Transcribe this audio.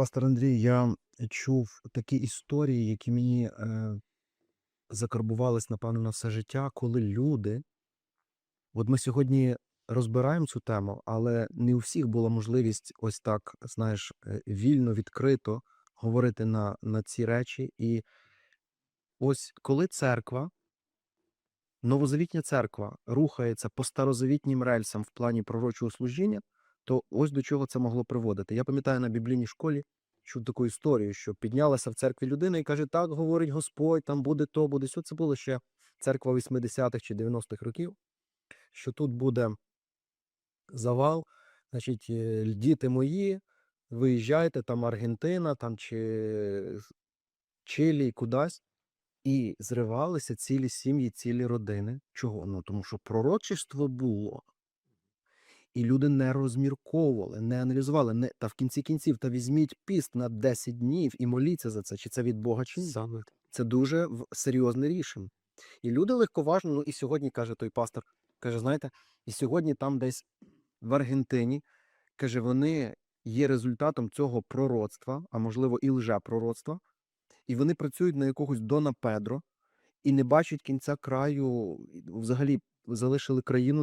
Пастор Андрій, я чув такі історії, які мені е, закарбувались, напевно, на все життя, коли люди. От ми сьогодні розбираємо цю тему, але не у всіх була можливість ось так, знаєш, е, вільно, відкрито говорити на, на ці речі. І ось коли церква, новозавітня церква рухається по старозавітнім рельсам в плані пророчого служіння, то ось до чого це могло приводити. Я пам'ятаю на біблійній школі чув таку історію, що піднялася в церкві людина і каже: так говорить Господь, там буде то, буде сьо. Це було ще церква 80-х чи 90-х років, що тут буде завал, значить, е, діти мої, виїжджайте, там Аргентина, там чи Чилі, кудись. І зривалися цілі сім'ї, цілі родини. Чого? Ну тому що пророчество було. І люди не розмірковували, не аналізували. Не, та в кінці кінців, та візьміть піст на 10 днів і моліться за це, чи це від Бога, чи ні. Саме Це дуже серйозне рішення. І люди легковажно, ну і сьогодні каже той пастор, каже, знаєте, і сьогодні там десь в Аргентині, каже, вони є результатом цього пророцтва, а можливо і лжепророцтва, і вони працюють на якогось Дона Педро і не бачать кінця краю, взагалі залишили країну